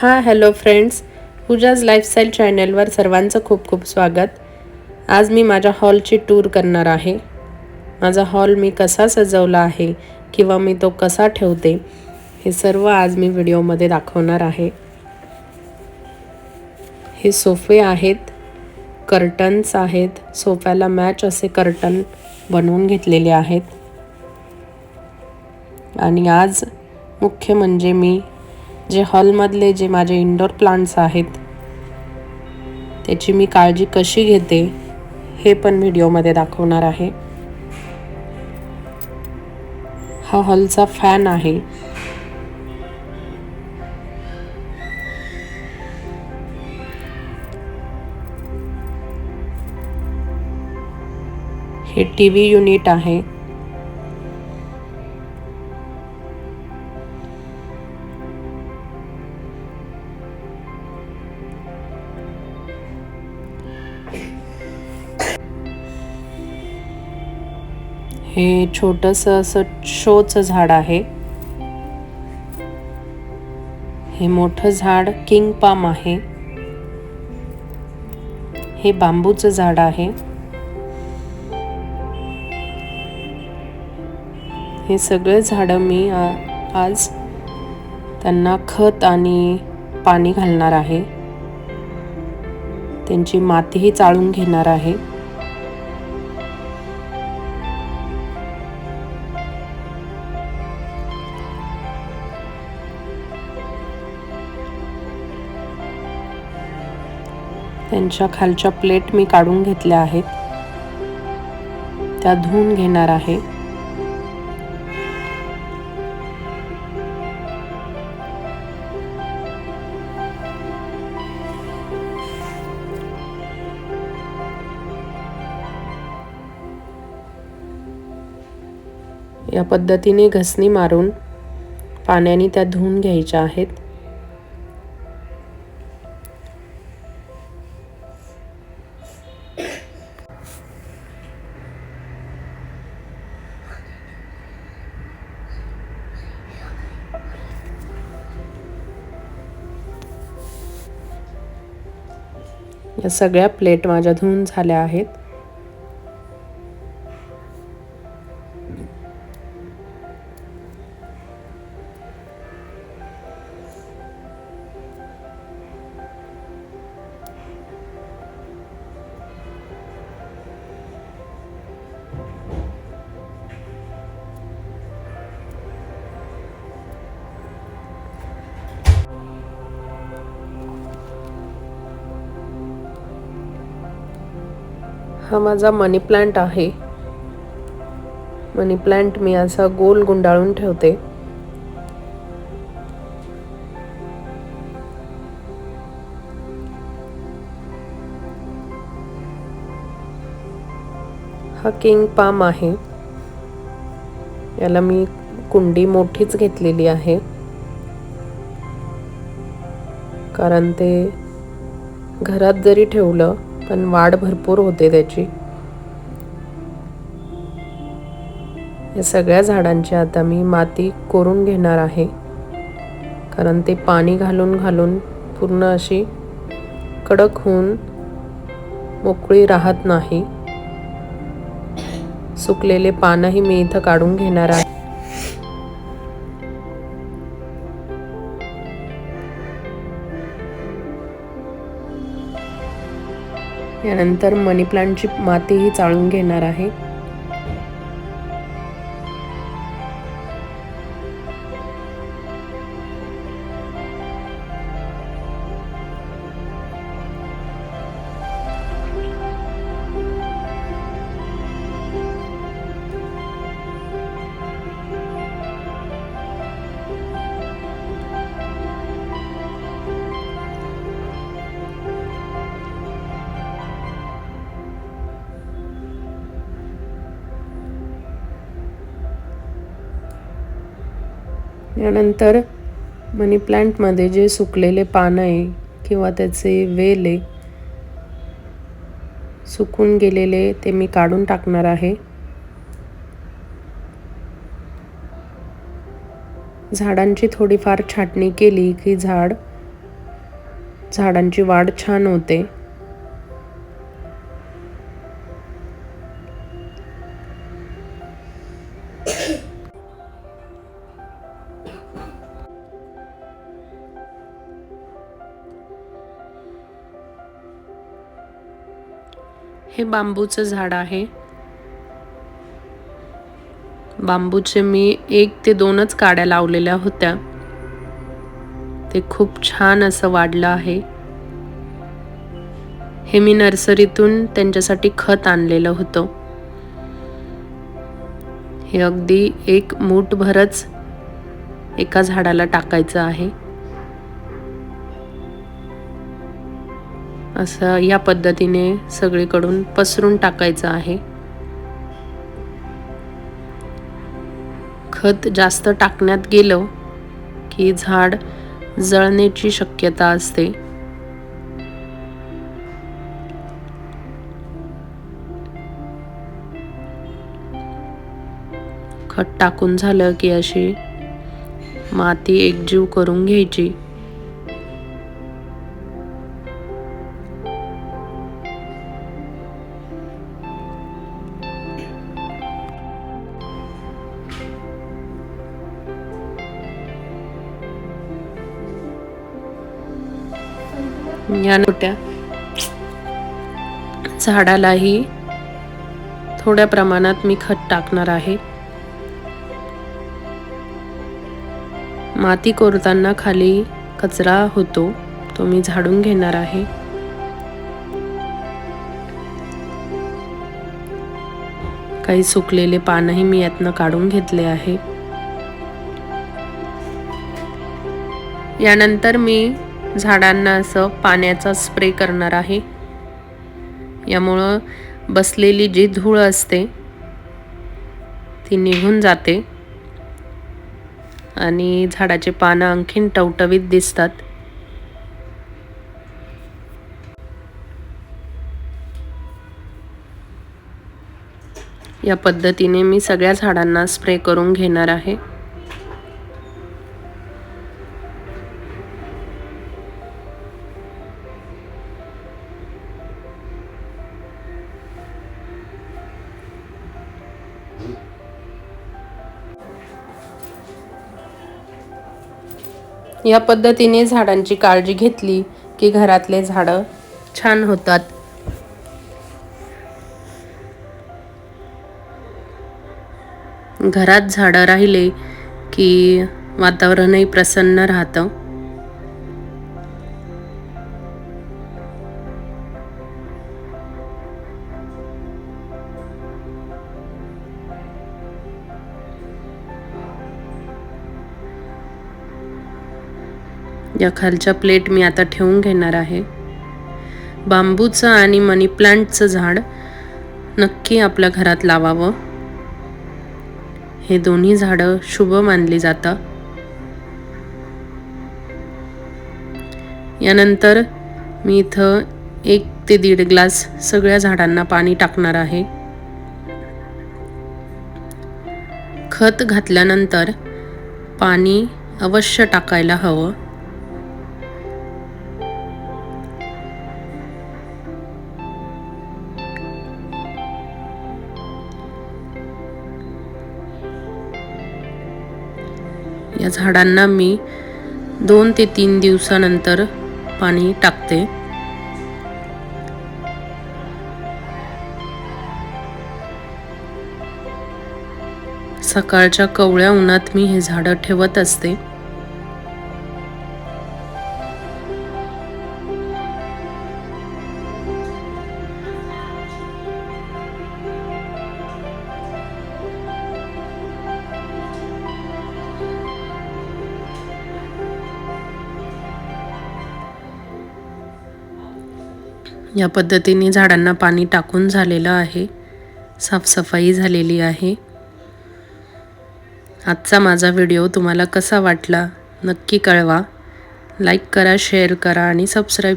हां hello friends Pooja's lifestyle चॅनलवर सर्वांचं खूप खूप स्वागत. आज मी माझ्या हॉलची टूर करणार आहे. माझा हॉल मी कसा सजवला आहे किंवा मी तो कसा ठेवते हे सर्व आज मी व्हिडिओमध्ये दाखवणार आहे. हे सोफे आहेत कर्टन्स आहेत. सोफ्याला मॅच असे कर्टन बनवून घेतलेले आहेत. आणि आज मुख्य म्हणजे मी जे हॉलमधले जे माझे इंडोर प्लांट्स आहेत त्याची मी काळजी कशी घेते हे पण व्हिडिओमध्ये दाखवणार आहे. हा हॉलचा फॅन आहे. हे टी व्ही युनिट आहे. हे छोटंसं असं शोचं झाड आहे. हे मोठं झाड किंग पाम आहे. हे बांबूचं झाड आहे. हे सगळे झाडं मी आज त्यांना खत आणि पाणी घालणार आहे. त्यांची मातीही चाळून घेणार आहे. त्यांच्या खालच्या प्लेट मी काढून घेतल्या आहेत. त्या धुवून घेणार आहे. या पद्धतीने घसणी मारून पाण्याने त्या धुवून घ्यायच्या आहेत. या सगळ्या प्लेट माझ्या धुवून झाल्या आहेत. हा माझा मनी प्लांट आहे. मनी प्लांट मी असा गोल गुंडाळून ठेवते. हा किंग पाम आहे. याला मी कुंडी मोठीच घेतलेली आहे. कारण ते घरात जरी ठेवलं पण वाढ भरपूर होते त्याची. या सगळ्या झाडांची आता मी माती कोरून घेणार आहे. कारण ते पाणी घालून घालून पूर्ण अशी कडक होऊन मोकळी राहत नाही. सुकलेले पानही मी इथं काढून घेणार आहे. यानंतर मनी प्लांटची मातीही चाळून घेणार आहे. यानंतर मनी प्लांटमध्ये जे सुकलेले पानं आहे किंवा त्याचे वेल आहे सुकून गेलेले ते मी काढून टाकणार आहे. झाडांची थोडीफार छाटणी केली की झाड झाडांची वाढ छान होते. हे बांबूचं झाड आहे. बांबूचे मी एक ते दोनच काड्या लावलेल्या होत्या. ते खूप छान असं वाढलं आहे. हे मी नर्सरीतून त्यांच्यासाठी खत आणलेलं होतं. हे अगदी एक मूठभरच एका झाडाला टाकायचं आहे. असं या पद्धतीने सगळीकडून पसरून टाकायचं आहे. खत जास्त टाकण्यात गेलं की झाड जळण्याची शक्यता असते. खत टाकून झालं की अशी माती एकजीव करून घ्यायची. या नोट्या. झाडालाही थोड्या प्रमाणात मी खत टाकणार आहे. माती कोरताना खाली कचरा होतो तो मी झाडून घेणार आहे. काही सुकलेले पानही मी यातनं काढून घेतले आहे. यानंतर मी झाडांना असं पाण्याचा स्प्रे करणार आहे. यामुळं बसलेली जी धूळ असते ती निघून जाते आणि झाडाचे पानं आणखीन टवटवीत दिसतात. या पद्धतीने मी सगळ्या झाडांना स्प्रे करून घेणार आहे. या पद्धतीने झाडांची काळजी घेतली की घरातले झाडं छान होतात. घरात झाडं राहिले की वातावरणही प्रसन्न राहतं. या खालच्या प्लेट मी आता ठेवून घेणार आहे. बांबूचं आणि मनी प्लांटचं झाड नक्की आपल्या घरात लावावं. हे दोन्ही झाडं शुभ मानली जातं. यानंतर मी इथं एक ते दीड ग्लास सगळ्या झाडांना पाणी टाकणार आहे. खत घातल्यानंतर पाणी अवश्य टाकायला हवं. या झाडांना मी दोन ते तीन दिवसानंतर पाणी टाकते. सकाळच्या कवळ्या उन्हात मी हे झाडं ठेवत असते. या पद्धतीने झाडांना पाणी टाकून झालेलं आहे. साफसफाई झालेली आहे. आजचा माझा व्हिडिओ तुम्हाला कसा वाटला नक्की कळवा. लाईक करा शेअर करा आणि सबस्क्राईब